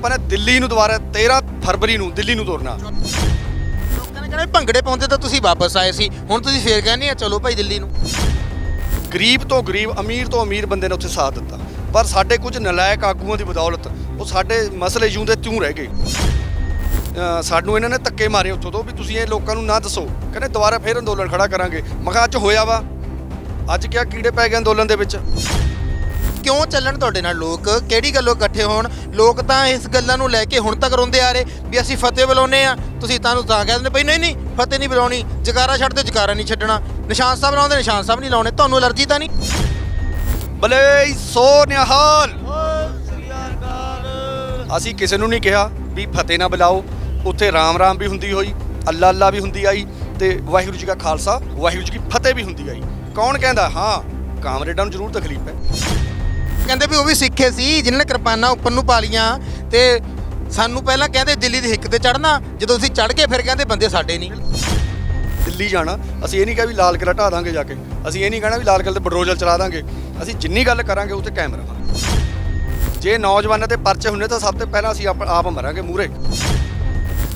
ਆਪਾਂ ਨੇ ਦਿੱਲੀ ਨੂੰ ਦੁਬਾਰਾ 13 ਫਰਵਰੀ ਨੂੰ ਦਿੱਲੀ ਨੂੰ ਤੋਰਨਾ। ਲੋਕਾਂ ਨੇ ਕਹਿਣਾ ਵੀ ਭੰਗੜੇ ਪਾਉਂਦੇ ਤਾਂ ਤੁਸੀਂ ਵਾਪਸ ਆਏ ਸੀ ਹੁਣ ਤੁਸੀਂ ਫੇਰ ਕਹਿੰਦੇ ਆ ਚਲੋ ਭਾਈ ਦਿੱਲੀ ਨੂੰ। ਗਰੀਬ ਤੋਂ ਗਰੀਬ ਅਮੀਰ ਤੋਂ ਅਮੀਰ ਬੰਦੇ ਨੇ ਉੱਥੇ ਸਾਥ ਦਿੱਤਾ। ਪਰ ਸਾਡੇ ਕੁਝ ਨਲਾਇਕ ਆਗੂਆਂ ਦੀ ਬਦੌਲਤ ਉਹ ਸਾਡੇ ਮਸਲੇ ਜੂੰ ਦੇ ਤਿਉਂ ਰਹਿ ਗਏ। ਅ, ਸਾਨੂੰ ਇਹਨਾਂ ਨੇ ਧੱਕੇ ਮਾਰੇ ਉੱਥੋਂ ਤੋਂ ਵੀ ਤੁਸੀਂ ਇਹ ਲੋਕਾਂ ਨੂੰ ਨਾ ਦੱਸੋ। ਕਹਿੰਦੇ ਦੁਬਾਰਾ ਫੇਰ ਅੰਦੋਲਨ ਖੜਾ ਕਰਾਂਗੇ। ਮੈਂ ਕਿਹਾ ਅੱਜ ਹੋਇਆ ਵਾ। ਅੱਜ ਕਿਆ ਕੀੜੇ ਪੈ ਗਏ ਅੰਦੋਲਨ ਦੇ ਵਿੱਚ। ਕਿਉਂ ਚੱਲਣ ਤੁਹਾਡੇ ਨਾਲ ਲੋਕ? ਕਿਹੜੀ ਗੱਲੋਂ ਇਕੱਠੇ ਹੋਣ? ਲੋਕ ਤਾਂ ਇਸ ਗੱਲਾਂ ਨੂੰ ਲੈ ਕੇ ਹੁਣ ਤੱਕ ਰੋਂਦੇ ਆ ਰਹੇ ਵੀ ਅਸੀਂ ਫਤਿਹ ਬੁਲਾਉਨੇ ਆ ਤੁਸੀਂ ਤੁਹਾਨੂੰ ਤਾਂ ਕਹਿ ਦਿੰਦੇ ਪਈ ਨਹੀਂ ਨਹੀਂ ਫਤਿਹ ਨਹੀਂ ਬੁਲਾਉਣੀ ਜਕਾਰਾ ਛੱਡ ਦਿਓ ਜਕਾਰਾ ਨਹੀਂ ਛੱਡਣਾ। ਨਿਸ਼ਾਨ ਸਾਹਿਬ ਲਾਉਂਦੇ ਨਿਸ਼ਾਨ ਸਾਹਿਬ ਨਹੀਂ ਲਾਉਣੇ। ਤੁਹਾਨੂੰ ਅਲਰਜੀ ਤਾਂ ਨਹੀਂ? ਬਲੇ ਸੋ ਨਿਹਾਲ। ਅਸੀਂ ਕਿਸੇ ਨੂੰ ਨਹੀਂ ਕਿਹਾ ਵੀ ਫਤਿਹ ਨਾ ਬੁਲਾਓ। ਉੱਥੇ ਰਾਮ ਰਾਮ ਵੀ ਹੁੰਦੀ ਹੋਈ ਅੱਲਾ ਅੱਲਾ ਵੀ ਹੁੰਦੀ ਆਈ ਤੇ ਵਾਹਿਗੁਰੂ ਜੀ ਕਾ ਖਾਲਸਾ ਵਾਹਿਗੁਰੂ ਜੀ ਕੀ ਫਤਿਹ ਵੀ ਹੁੰਦੀ ਆਈ। ਕੌਣ ਕਹਿੰਦਾ? ਹਾਂ ਕਾਮਰੇਡਾਂ ਨੂੰ ਜ਼ਰੂਰ ਤਕਲੀਫ ਹੈ। ਕਹਿੰਦੇ ਵੀ ਉਹ ਵੀ ਸਿੱਖੇ ਸੀ ਜਿਨ੍ਹਾਂ ਨੇ ਕਿਰਪਾਨਾਂ ਉੱਪਰ ਨੂੰ ਪਾ ਲੀਆਂ ਤੇ ਸਾਨੂੰ ਪਹਿਲਾਂ ਕਹਿੰਦੇ ਦਿੱਲੀ ਦੀ ਹਿੱਕ ਤੇ ਚੜਨਾ ਜਦੋਂ ਅਸੀਂ ਚੜ ਕੇ ਫਿਰ ਕਹਿੰਦੇ ਬੰਦੇ ਸਾਡੇ ਨਹੀਂ। ਦਿੱਲੀ ਜਾਣਾ ਅਸੀਂ ਇਹ ਨਹੀਂ ਕਿਹਾ ਵੀ ਲਾਲ ਕਿਲਾ ਢਾ ਦਾਂਗੇ ਜਾ ਕੇ ਅਸੀਂ ਇਹ ਨਹੀਂ ਕਹਿਣਾ ਵੀ ਲਾਲ ਕਿਲੇ ਤੇ ਬਡਰੋਜਲ ਚਲਾ ਦਾਂਗੇ ਅਸੀਂ ਜਿੰਨੀ ਗੱਲ ਕਰਾਂਗੇ ਉੱਤੇ ਕਾਇਮ ਰਵਾਂਗੇ ਜੇ ਨੌਜਵਾਨਾਂ ਤੇ ਪਰਚੇ ਹੁੰਦੇ ਤਾਂ ਸਭ ਤੋਂ ਪਹਿਲਾਂ ਅਸੀਂ ਆਪ ਆਪ ਮਰਾਂਗੇ ਮੂਰੇ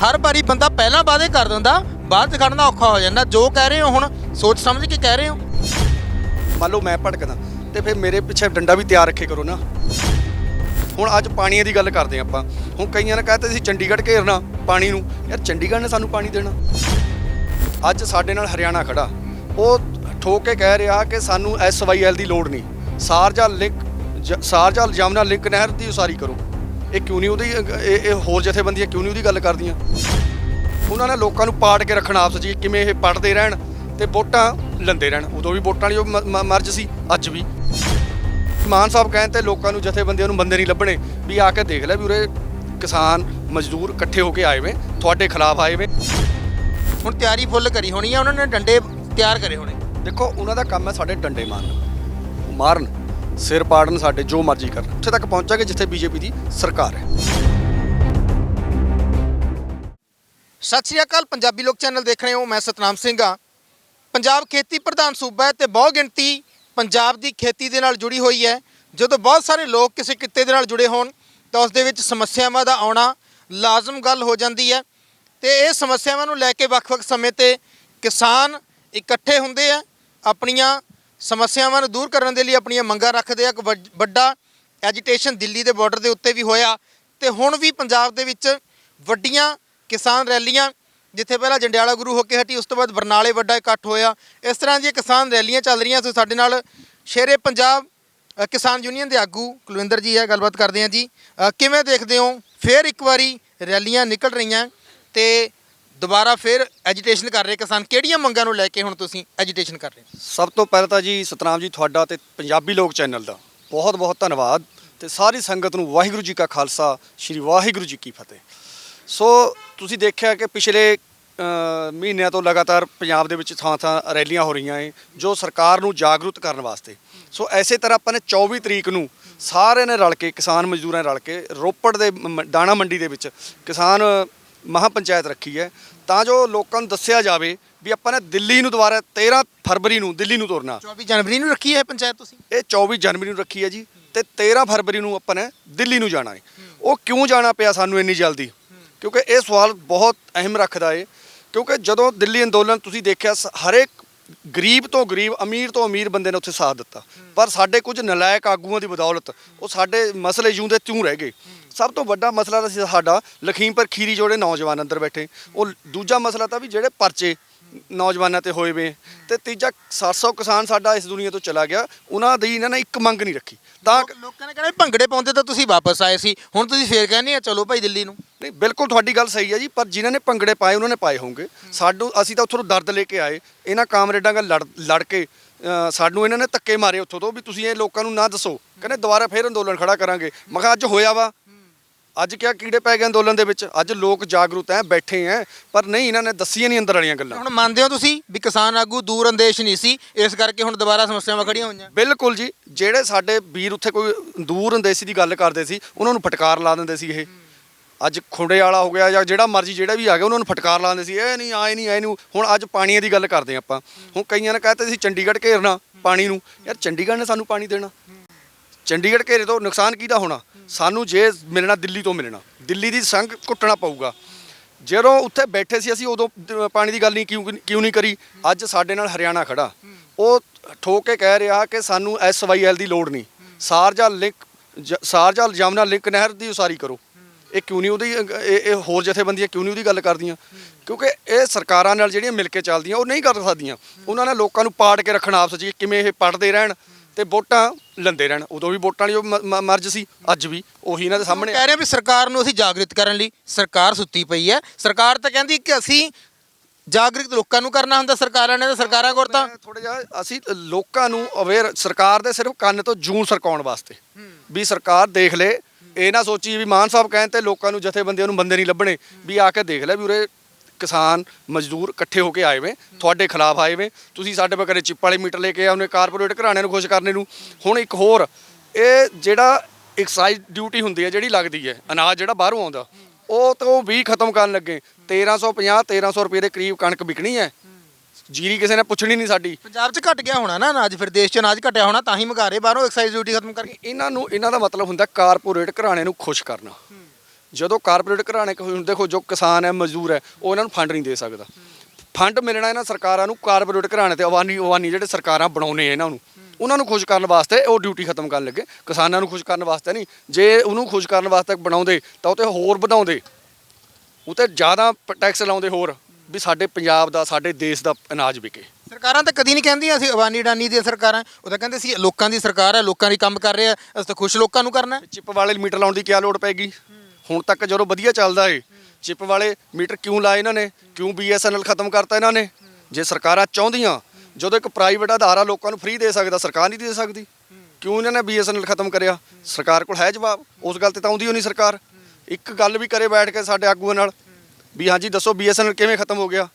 ਹਰ ਵਾਰੀ ਬੰਦਾ ਪਹਿਲਾਂ ਵਾਅਦੇ ਕਰ ਦਿੰਦਾ ਬਾਅਦ ਚ ਖੜਨਾ ਔਖਾ ਹੋ ਜਾਂਦਾ ਜੋ ਕਹਿ ਰਹੇ ਹੋ ਹੁਣ ਸੋਚ ਸਮਝ ਕੇ ਕਹਿ ਰਹੇ ਹੋ। ਮੰਨ ਲਓ ਮੈਂ ਭਟਕਦਾ ਤੇ ਫਿਰ ਮੇਰੇ ਪਿੱਛੇ ਡੰਡਾ ਵੀ ਤਿਆਰ ਰੱਖੇ ਕਰੋ ਨਾ। ਹੁਣ ਅੱਜ ਪਾਣੀਆਂ ਦੀ ਗੱਲ ਕਰਦੇ ਹਾਂ ਆਪਾਂ। ਹੁਣ ਕਈਆਂ ਨੇ ਕਹਤੇ ਸੀ ਚੰਡੀਗੜ੍ਹ ਘੇਰਨਾ ਪਾਣੀ ਨੂੰ। ਯਾਰ ਚੰਡੀਗੜ੍ਹ ਨੇ ਸਾਨੂੰ ਪਾਣੀ ਦੇਣਾ। ਅੱਜ ਸਾਡੇ ਨਾਲ ਹਰਿਆਣਾ ਖੜਾ। ਉਹ ਠੋਕ ਕੇ ਕਹਿ ਰਿਹਾ ਕਿ ਸਾਨੂੰ ਐਸਵਾਈਐਲ ਦੀ ਲੋੜ ਨਹੀਂ। ਸਾਰਜਾ ਲਿੰਕ ਜ- ਸਾਰਜਾ ਜਮਨਾ ਲਿੰਕ ਨਹਿਰ ਦੀ ਉਸਾਰੀ ਕਰੋ। ਇਹ ਕਿਉਂ ਨਹੀਂ ਉਹਦੀ ਇਹ ਇਹ ਹੋਰ ਜਥੇਬੰਦੀਆਂ ਕਿਉਂ ਨਹੀਂ ਉਹਦੀ ਗੱਲ ਕਰਦੀਆਂ? ਉਹਨਾਂ ਨੇ ਲੋਕਾਂ ਨੂੰ ਪਾੜ ਕੇ ਰੱਖਣਾ ਆਪਸ ਜੀ, ਕਿਵੇਂ ਇਹ ਪੜਦੇ ਰਹਿਣ ਤੇ ਵੋਟਾਂ ਲੰਦੇ ਰਹਿਣ। ਉਦੋਂ ਵੀ ਵੋਟਾਂ ਲਈ ਉਹ ਮ- ਮਰਜ਼ ਸੀ ਅੱਜ ਵੀ। ਮਾਨ ਸਾਹਿਬ ਕਹਿੰਦੇ ਲੋਕਾਂ ਨੂੰ ਜਥੇਬੰਦੀਆਂ ਨੂੰ ਬੰਦੇ ਨਹੀਂ ਲੱਭਣੇ ਵੀ ਆ ਕੇ ਦੇਖ ਲੈ ਵੀ ਉਰੇ ਕਿਸਾਨ ਮਜ਼ਦੂਰ ਇਕੱਠੇ ਹੋ ਕੇ ਆਏ ਵੇ ਤੁਹਾਡੇ ਖਿਲਾਫ ਆਏ ਵੇ। ਹੁਣ ਤਿਆਰੀ ਫੁੱਲ ਕਰੀ ਹੋਣੀ ਆ ਉਹਨਾਂ ਨੇ ਡੰਡੇ ਤਿਆਰ ਕਰੇ ਹੋਣੇ। ਦੇਖੋ ਉਹਨਾਂ ਦਾ ਕੰਮ ਹੈ ਸਾਡੇ ਡੰਡੇ ਮਾਰਨ ਮਾਰਨ ਸਿਰ ਪਾੜਨ ਸਾਡੇ ਜੋ ਮਰਜ਼ੀ ਕਰਨ। ਉੱਥੇ ਤੱਕ ਪਹੁੰਚਾਂਗੇ ਜਿੱਥੇ ਬੀਜੇਪੀ ਦੀ ਸਰਕਾਰ ਹੈ। ਸਤਿ ਸ਼੍ਰੀ ਅਕਾਲ ਪੰਜਾਬੀ ਲੋਕ ਚੈਨਲ ਦੇਖ ਰਹੇ ਹੋ ਮੈਂ ਸਤਨਾਮ ਸਿੰਘ ਆ ਪੰਜਾਬ ਖੇਤੀ ਪ੍ਰਧਾਨ ਸੂਬਾ ਹੈ ਤੇ ਬਹੁ ਗਿਣਤੀ ਪੰਜਾਬ ਦੀ ਖੇਤੀ ਦੇ ਨਾਲ ਜੁੜੀ ਹੋਈ ਹੈ। ਜਦੋਂ ਬਹੁਤ ਸਾਰੇ ਲੋਕ ਕਿਸੇ ਕਿੱਤੇ ਦੇ ਨਾਲ ਜੁੜੇ ਹੋਣ, ਤਾਂ ਉਸ ਦੇ ਵਿੱਚ ਸਮੱਸਿਆਵਾਂ ਦਾ ਆਉਣਾ ਲਾਜ਼ਮ ਗੱਲ ਹੋ ਜਾਂਦੀ ਹੈ। ਤੇ ਇਹ ਸਮੱਸਿਆਵਾਂ ਨੂੰ ਲੈ ਕੇ ਵੱਖ-ਵੱਖ ਸਮੇਂ ਤੇ ਕਿਸਾਨ ਇਕੱਠੇ ਹੁੰਦੇ ਆ, ਆਪਣੀਆਂ ਸਮੱਸਿਆਵਾਂ ਨੂੰ ਦੂਰ ਕਰਨ ਦੇ ਲਈ ਆਪਣੀਆਂ ਮੰਗਾਂ ਰੱਖਦੇ ਆ। ਇੱਕ ਵੱਡ- ਵੱਡਾ ਐਜੀਟੇਸ਼ਨ ਦਿੱਲੀ ਦੇ ਬਾਰਡਰ ਦੇ ਉੱਤੇ ਵੀ ਹੋਇਆ। ਤੇ ਹੁਣ ਵੀ ਪੰਜਾਬ ਦੇ ਵਿੱਚ ਵੱਡੀਆਂ ਕਿਸਾਨ ਰੈਲੀਆਂ ਜਿੱਥੇ ਪਹਿਲਾਂ ਜੰਡਿਆਲਾ ਗੁਰੂ ਹੋ ਕੇ ਹਟੀ ਉਸ ਤੋਂ ਬਾਅਦ ਬਰਨਾਲੇ ਵੱਡਾ ਇਕੱਠ ਹੋਇਆ। ਇਸ ਤਰ੍ਹਾਂ ਦੀਆਂ ਕਿਸਾਨ ਰੈਲੀਆਂ ਚੱਲ ਰਹੀਆਂ ਸੋ। ਸਾਡੇ ਨਾਲ ਸ਼ੇਰੇ ਪੰਜਾਬ ਅ, ਕਿਸਾਨ ਯੂਨੀਅਨ ਦੇ ਆਗੂ ਕੁਲਵਿੰਦਰ ਜੀ ਹੈ ਗੱਲਬਾਤ ਕਰਦੇ ਹਾਂ ਜੀ। ਅ, ਕਿਵੇਂ ਦੇਖਦੇ ਹੋ? ਫੇਰ ਇੱਕ ਵਾਰੀ ਰੈਲੀਆਂ ਨਿਕਲ ਰਹੀਆਂ ਤੇ ਦੁਬਾਰਾ ਫੇਰ ਐਜੀਟੇਸ਼ਨ ਕਰ ਰਹੇ ਕਿਸਾਨ। ਕਿਹੜੀਆਂ ਮੰਗਾਂ ਨੂੰ ਲੈ ਕੇ ਹੁਣ ਤੁਸੀਂ ਐਜੀਟੇਸ਼ਨ ਕਰ ਰਹੇ ਹੋ? ਸਭ ਤੋਂ ਪਹਿਲਾਂ ਤਾਂ ਜੀ ਸਤਨਾਮ ਜੀ ਤੁਹਾਡਾ ਤੇ ਪੰਜਾਬੀ ਲੋਕ ਚੈਨਲ ਦਾ ਬਹੁਤ ਬਹੁਤ ਧੰਨਵਾਦ ਤੇ ਸਾਰੀ ਸੰਗਤ ਨੂੰ ਵਾਹਿਗੁਰੂ ਜੀ ਕਾ ਖਾਲਸਾ ਸ੍ਰੀ ਵਾਹਿਗੁਰੂ ਜੀ ਕੀ ਫਤਿਹ। ਸੋ ਤੁਸੀਂ ਦੇਖਿਆ ਕਿ ਪਿਛਲੇ ਮਹੀਨਿਆਂ ਤੋਂ ਲਗਾਤਾਰ ਪੰਜਾਬ ਦੇ ਵਿੱਚ ਥਾਂ ਥਾਂ ਰੈਲੀਆਂ ਹੋ ਰਹੀਆਂ ਏ ਜੋ ਸਰਕਾਰ ਨੂੰ ਜਾਗਰੂਕ ਕਰਨ ਵਾਸਤੇ। ਸੋ ਐਸੇ ਤਰ੍ਹਾਂ ਆਪਾਂ ਨੇ 24 ਤਰੀਕ ਨੂੰ ਸਾਰੇ ਨੇ ਰਲ ਕੇ ਕਿਸਾਨ ਮਜ਼ਦੂਰਾਂ ਨੇ ਰਲ ਕੇ ਰੋਪੜ ਦੇ ਦਾਣਾ ਮੰਡੀ ਦੇ ਵਿੱਚ ਕਿਸਾਨ ਮਹਾ ਪੰਚਾਇਤ ਰੱਖੀ ਹੈ। ਤਾਂ ਜੋ ਲੋਕਾਂ ਨੂੰ ਦੱਸਿਆ ਜਾਵੇ ਵੀ ਆਪਾਂ ਨੇ ਦਿੱਲੀ ਨੂੰ ਦੁਬਾਰਾ 13 ਫਰਵਰੀ ਨੂੰ ਦਿੱਲੀ ਨੂੰ ਤੋਰਨਾ। 24 ਜਨਵਰੀ ਨੂੰ ਰੱਖੀ ਹੈ ਪੰਚਾਇਤ ਤੁਸੀਂ? ਇਹ 24 ਜਨਵਰੀ ਨੂੰ ਰੱਖੀ ਹੈ ਜੀ ਤੇ 13 ਫਰਵਰੀ ਨੂੰ ਆਪਾਂ ਨੇ ਦਿੱਲੀ ਨੂੰ ਜਾਣਾ ਹੈ ਉਹ ਕਿਉਂ ਜਾਣਾ ਪਿਆ ਸਾਨੂੰ ਇੰਨੀ ਜਲਦੀ? ਕਿਉਂਕਿ ਇਹ ਸਵਾਲ ਬਹੁਤ ਅਹਿਮ ਰੱਖਦਾ ਏ। ਕਿਉਂਕਿ ਜਦੋਂ ਦਿੱਲੀ ਅੰਦੋਲਨ ਤੁਸੀਂ ਦੇਖਿਆ, ਸ- ਹਰੇਕ ਗਰੀਬ ਤੋਂ ਗਰੀਬ, ਅਮੀਰ ਤੋਂ ਅਮੀਰ ਬੰਦੇ ਨੇ ਉੱਥੇ ਸਾਥ ਦਿੱਤਾ। ਪਰ ਸਾਡੇ ਕੁਝ ਨਲਾਇਕ ਆਗੂਆਂ ਦੀ ਬਦੌਲਤ ਉਹ ਸਾਡੇ ਮਸਲੇ ਜੂੰ ਦੇ ਤਿਉਂ ਰਹਿ ਗਏ। ਸਭ ਤੋਂ ਵੱਡਾ ਮਸਲਾ ਤਾਂ ਸੀ ਸਾਡਾ ਲਖੀਮਪੁਰ ਖੀਰੀ ਜੋੜੇ ਨੌਜਵਾਨ ਅੰਦਰ ਬੈਠੇ। ਉਹ ਦੂਜਾ ਮਸਲਾ ਤਾਂ ਵੀ ਜਿਹੜੇ ਪਰਚੇ ਨੌਜਵਾਨਾਂ ਤੇ ਹੋਏ ਵੇ। ਤੇ ਤੀਜਾ 700 ਕਿਸਾਨ ਸਾਡਾ ਇਸ ਦੁਨੀਆ ਤੋਂ ਚਲਾ ਗਿਆ। ਉਹਨਾਂ ਦੀ ਇਹਨਾਂ ਨੇ ਇੱਕ ਮੰਗ ਨਹੀਂ ਰੱਖੀ। ਤਾਂ ਲੋਕ- ਨੇ ਕਹਿਣਾ ਵੀ ਭੰਗੜੇ ਪਾਉਂਦੇ ਤਾਂ ਤੁਸੀਂ ਵਾਪਸ ਆਏ ਸੀ। ਹੁਣ ਤੁਸੀਂ ਫੇਰ ਕਹਿੰਦੇ ਆ ਚਲੋ ਭਾਈ ਦਿੱਲੀ ਨੂੰ। ਨਹੀਂ ਬਿਲਕੁਲ ਤੁਹਾਡੀ ਗੱਲ ਸਹੀ ਹੈ ਜੀ ਪਰ ਜਿਨ੍ਹਾਂ ਨੇ ਭੰਗੜੇ ਪਾਏ ਉਹਨਾਂ ਨੇ ਪਾਏ ਹੋਣਗੇ। ਸਾਨੂੰ ਅਸੀਂ ਤਾਂ ਉੱਥੋਂ ਦਰਦ ਲੈ ਕੇ ਆਏ। ਇਹਨਾਂ ਕਾਮਰੇਡਾਂ ਨਾਲ ਲੜ ਲੜ ਕੇ ਸਾਨੂੰ ਇਹਨਾਂ ਨੇ ਧੱਕੇ ਮਾਰੇ ਉੱਥੋਂ ਤੋਂ ਵੀ ਤੁਸੀਂ ਇਹ ਲੋਕਾਂ ਨੂੰ ਨਾ ਦੱਸੋ। ਕਹਿੰਦੇ ਦੁਬਾਰਾ ਫੇਰ ਅੰਦੋਲਨ ਖੜਾ ਕਰਾਂਗੇ। ਮੈਂ ਕਿਹਾ ਅੱਜ ਹੋਇਆ ਵਾ। ਅੱਜ ਕਿਆ ਕੀੜੇ ਪੈ ਗਏ ਅੰਦੋਲਨ ਦੇ ਵਿੱਚ? ਅੱਜ ਲੋਕ ਜਾਗਰੂਕ ਐ ਬੈਠੇ ਐ ਪਰ ਨਹੀਂ ਇਹਨਾਂ ਨੇ ਦੱਸੀਆਂ ਨਹੀਂ ਅੰਦਰ ਵਾਲੀਆਂ ਗੱਲਾਂ। ਹੁਣ ਮੰਨਦੇ ਹੋ ਤੁਸੀਂ ਵੀ ਕਿਸਾਨ ਆਗੂ ਦੂਰ ਅੰਦੇਸ਼ ਨਹੀਂ ਸੀ ਇਸ ਕਰਕੇ ਹੁਣ ਦੁਬਾਰਾ ਸਮੱਸਿਆਵਾਂ ਖੜੀਆਂ ਹੋਈਆਂ? ਬਿਲਕੁਲ ਜੀ। ਜਿਹੜੇ ਸਾਡੇ ਵੀਰ ਉੱਥੇ ਕੋਈ ਦੂਰ ਅੰਦੇਸੀ ਦੀ ਗੱਲ ਕਰਦੇ ਸੀ ਉਹਨਾਂ ਨੂੰ ਫਟਕਾਰ ਲਾ ਦਿੰਦੇ ਸੀ ਇਹ। ਅੱਜ ਖੁੰਡੇ ਵਾਲਾ ਹੋ ਗਿਆ ਜਾਂ ਜਿਹੜਾ ਮਰਜ਼ੀ ਜਿਹੜਾ ਵੀ ਆ ਗਿਆ ਉਹਨਾਂ ਨੂੰ ਫਟਕਾਰ ਲਾ ਦਿੰਦੇ ਸੀ ਇਹ ਨਹੀਂ ਆਏ ਨਹੀਂ ਆਏ ਨੂੰ ਹੁਣ ਅੱਜ ਪਾਣੀਆਂ ਦੀ ਗੱਲ ਕਰਦੇ ਆਪਾਂ। ਹੁਣ ਕਈਆਂ ਨੇ ਕਹਤੇ ਸੀ ਚੰਡੀਗੜ੍ਹ ਘੇਰਨਾ ਪਾਣੀ ਨੂੰ। ਯਾਰ ਚੰਡੀਗੜ੍ਹ ਨੇ ਸਾਨੂੰ ਪਾਣੀ ਦੇਣਾ। ਚੰਡੀਗੜ੍ਹ ਘੇਰੇ ਤੋਂ ਨੁਕਸਾਨ ਕਿਹਦਾ ਹੋਣਾ? ਸਾਨੂੰ ਜੇ ਮਿਲਣਾ ਦਿੱਲੀ ਤੋਂ ਮਿਲਣਾ। ਦਿੱਲੀ ਦੀ ਸੰਗ ਕੁੱਟਣਾ ਪਊਗਾ। ਜਦੋਂ ਉੱਥੇ ਬੈਠੇ ਸੀ ਅਸੀਂ ਉਦੋਂ ਦ- ਪਾਣੀ ਦੀ ਗੱਲ ਨਹੀਂ ਕਿਉਂ ਕਿਉਂ ਨਹੀਂ ਕਰੀ? ਅੱਜ ਸਾਡੇ ਨਾਲ ਹਰਿਆਣਾ ਖੜਾ। ਉਹ ਠੋਕ ਕੇ ਕਹਿ ਰਿਹਾ ਕਿ ਸਾਨੂੰ ਐਸਵਾਈਐਲ ਦੀ ਲੋੜ ਨਹੀਂ। ਸਾਰਜਾ ਲਿੰਕ ਜ- ਸਾਰਜਾ ਜਮਨਾ ਲਿੰਕ ਨਹਿਰ ਦੀ ਉਸਾਰੀ ਕਰੋ। ਇਹ ਕਿਉਂ ਨਹੀਂ ਉਹਦੀ ਅ, ਇਹ ਇਹ ਹੋਰ ਜਥੇਬੰਦੀਆਂ ਕਿਉਂ ਨਹੀਂ ਉਹਦੀ ਗੱਲ ਕਰਦੀਆਂ? ਕਿਉਂਕਿ ਇਹ ਸਰਕਾਰਾਂ ਨਾਲ ਜਿਹੜੀਆਂ ਮਿਲ ਕੇ ਚੱਲਦੀਆਂ ਉਹ ਨਹੀਂ ਕਰ ਸਕਦੀਆਂ। ਉਹਨਾਂ ਨੇ ਲੋਕਾਂ ਨੂੰ ਪਾੜ ਕੇ ਰੱਖਣਾ ਆਪਸ 'ਚ ਕਿਵੇਂ ਇਹ ਪੜਦੇ ਰਹਿਣ। ਤੇ ਵੋਟਾਂ ਲੰਦੇ ਰਹਿਣ। ਉਦੋਂ ਵੀ ਵੋਟਾਂ ਵਾਲੀ ਉਹ ਮ- ਮ- ਮਰਜ਼ ਸੀ ਅੱਜ ਵੀ। ਉਹੀ ਇਹਨਾਂ ਦੇ ਸਾਹਮਣੇ। ਕਹਿ ਰਹੇ ਆ ਵੀ ਸਰਕਾਰ ਨੂੰ ਅਸੀਂ ਜਾਗਰਿਤ ਕਰਨ ਲਈ ਸਰਕਾਰ ਸੁੱਤੀ ਪਈ ਹੈ। ਸਰਕਾਰ ਤਾਂ ਕਹਿੰਦੀ ਕਿ ਅਸੀਂ ਜਾਗਰਿਤ ਲੋਕਾਂ ਨੂੰ ਕਰਨਾ ਹੁੰਦਾ ਸਰਕਾਰਾਂ ਨੇ ਤਾਂ ਸਰਕਾਰਾਂ ਕੋਲ ਤਾਂ ਥੋੜਾ ਜਿਹਾ ਅਸੀਂ ਲੋਕਾਂ ਨੂੰ ਅਵੇਅਰ ਸਰਕਾਰ ਦੇ ਸਿਰਫ ਕੰਨ ਤੋਂ ਜੂੰ ਸਰਕਾਉਣ ਵਾਸਤੇ। ਵੀ ਸਰਕਾਰ ਦੇਖ ਲੇ। ਇਹ ਨਾ ਸੋਚੀ ਵੀ ਮਾਨ ਸਾਹਿਬ ਕਹਿਣ ਤੇ ਲੋਕਾਂ ਨੂੰ ਜਥੇਬੰਦੀਆਂ ਨੂੰ ਬੰਦੇ ਨਹੀਂ ਲੱਭਣੇ। ਵੀ ਆ ਕੇ ਦੇਖ ਲੈ ਵੀ ਉਰੇ ਕਿਸਾਨ ਮਜ਼ਦੂਰ ਇਕੱਠੇ ਹੋ ਕੇ ਆਏ ਵੇ ਤੁਹਾਡੇ ਖਿਲਾਫ ਆਏ ਵੇ ਤੁਸੀਂ ਸਾਡੇ ਬਕਰੇ ਚਿੱਪ ਵਾਲੇ ਮੀਟਰ ਲੈ ਕੇ ਆਉਨੇ ਕਾਰਪੋਰੇਟ ਘਰਾਣਿਆਂ ਨੂੰ ਖੁਸ਼ ਕਰਨੇ ਨੂੰ। ਹੁਣ ਇੱਕ ਹੋਰ ਇਹ ਜਿਹੜਾ ਐਕਸਾਈਜ਼ ਡਿਊਟੀ ਹੁੰਦੀ ਹੈ ਜਿਹੜੀ ਲੱਗਦੀ ਹੈ ਅਨਾਜ ਜਿਹੜਾ ਬਾਹਰੋਂ ਆਉਂਦਾ ਉਹ ਤੋਂ ਵੀ ਖਤਮ ਕਰਨ ਲੱਗੇ। 1350 1300 ਰੁਪਏ ਦੇ ਕਰੀਬ ਕਣਕ ਵਿਕਣੀ ਹੈ। ਜੀਰੀ ਕਿਸੇ ਨੇ ਪੁੱਛਣੀ ਨਹੀਂ ਸਾਡੀ। ਪੰਜਾਬ 'ਚ ਘਟ ਗਿਆ ਹੋਣਾ ਨਾ ਅਨਾਜ ਫਿਰ ਦੇਸ਼ 'ਚ ਅਨਾਜ ਘਟਿਆ ਹੋਣਾ ਤਾਂ ਹੀ ਮੰਗਾ ਰਹੇ ਬਾਹਰੋਂ ਐਕਸਾਈਜ਼ ਡਿਊਟੀ ਖਤਮ ਕਰਕੇ। ਇਹਨਾਂ ਨੂੰ ਇਹਨਾਂ ਦਾ ਮਤਲਬ ਹੁੰਦਾ ਕਾਰਪੋਰੇਟ ਘਰਾਣੇ ਨੂੰ ਖੁਸ਼ ਕਰਨਾ। ਜਦੋਂ ਕਾਰਪੋਰੇਟ ਘਰਾਣੇ ਕੋਈ ਹੁਣ ਦੇਖੋ ਜੋ ਕਿਸਾਨ ਹੈ ਮਜ਼ਦੂਰ ਹੈ ਉਹ ਇਹਨਾਂ ਨੂੰ ਫੰਡ ਨਹੀਂ ਦੇ ਸਕਦਾ। ਫੰਡ ਮਿਲਣਾ ਇਹਨਾਂ ਸਰਕਾਰਾਂ ਨੂੰ ਕਾਰਪੋਰੇਟ ਘਰਾਣੇ ਤੇ ਅਵਾਨੀ ਅਵਾਨੀ ਜਿਹੜੇ ਸਰਕਾਰਾਂ ਬਣਾਉਨੇ ਇਹਨਾਂ ਨੂੰ ਉਹਨਾਂ ਨੂੰ ਖੁਸ਼ ਕਰਨ ਵਾਸਤੇ ਉਹ ਡਿਊਟੀ ਖਤਮ ਕਰਨ ਲੱਗੇ। ਕਿਸਾਨਾਂ ਨੂੰ ਖੁਸ਼ ਕਰਨ ਵਾਸਤੇ ਨਹੀਂ। ਜੇ ਉਹਨੂੰ ਖੁਸ਼ ਕਰਨ ਵਾਸਤੇ ਬਣਾਉਂਦੇ ਤਾਂ ਉਹ ਤੇ ਹੋਰ ਵਧਾਉਂਦੇ। ਉਹ ਤੇ ਜ਼ਿਆਦਾ ਟੈਕਸ ਲਾਉਂਦੇ ਹੋਰ ਵੀ ਸਾਡੇ ਪੰਜਾਬ ਦਾ ਸਾਡੇ ਦੇਸ਼ ਦਾ ਅਨਾਜ ਵਿਕੇ। ਸਰਕਾਰਾਂ ਤਾਂ ਕਦੀ ਨਹੀਂ ਕਹਿੰਦੀਆਂ ਅਸੀਂ ਅਵਾਨੀ ਡਾਨੀ ਦੀਆਂ ਸਰਕਾਰਾਂ। ਉਹ ਤਾਂ ਕਹਿੰਦੇ ਸੀ ਲੋਕਾਂ ਦੀ ਸਰਕਾਰ ਹੈ ਲੋਕਾਂ ਦੀ ਕੰਮ ਕਰ ਰਹੇ ਆ ਅਸੀਂ ਤਾਂ ਖੁਸ਼ ਲੋਕਾਂ ਨੂੰ ਕਰਨਾ। ਚਿੱਪ ਵਾਲੇ ਮੀਟਰ ਲਾਉਣ ਦੀ ਕੀ ਲੋੜ ਪੈਗੀ ਹੁਣ ਤੱਕ ਜਦੋਂ ਵਧੀਆ ਚੱਲਦਾ ਏ, ਚਿੱਪ ਵਾਲੇ ਮੀਟਰ ਕਿਉਂ ਲਾਏ ਇਹਨਾਂ ਨੇ? ਕਿਉਂ ਬੀਐਸਐਨਐਲ ਖਤਮ ਕਰਤਾ ਇਹਨਾਂ ਨੇ? ਜੇ ਸਰਕਾਰਾਂ ਚਾਹੁੰਦੀਆਂ, ਜਦੋਂ ਇੱਕ ਪ੍ਰਾਈਵੇਟ ਅਦਾਰਾ ਲੋਕਾਂ ਨੂੰ ਫ੍ਰੀ ਦੇ ਸਕਦਾ, ਸਰਕਾਰ ਨਹੀਂ ਦੇ ਸਕਦੀ, ਕਿਉਂ ਇਹਨਾਂ ਨੇ ਬੀਐਸਐਨਐਲ ਖਤਮ ਕਰਿਆ? ਸਰਕਾਰ ਕੋਲ ਹੈ ਜਵਾਬ। ਉਸ ਗੱਲ ਤੇ ਤਾਂ ਆਉਂਦੀ ਓ ਨਹੀਂ ਸਰਕਾਰ। ਇੱਕ ਗੱਲ ਵੀ ਕਰੇ ਬੈਠ ਕੇ ਸਾਡੇ ਆਗੂਆਂ ਨਾਲ, ਵੀ ਹਾਂਜੀ ਦੱਸੋ ਬੀਐਸਐਨਐਲ ਕਿਵੇਂ ਖਤਮ ਹੋ ਗਿਆ?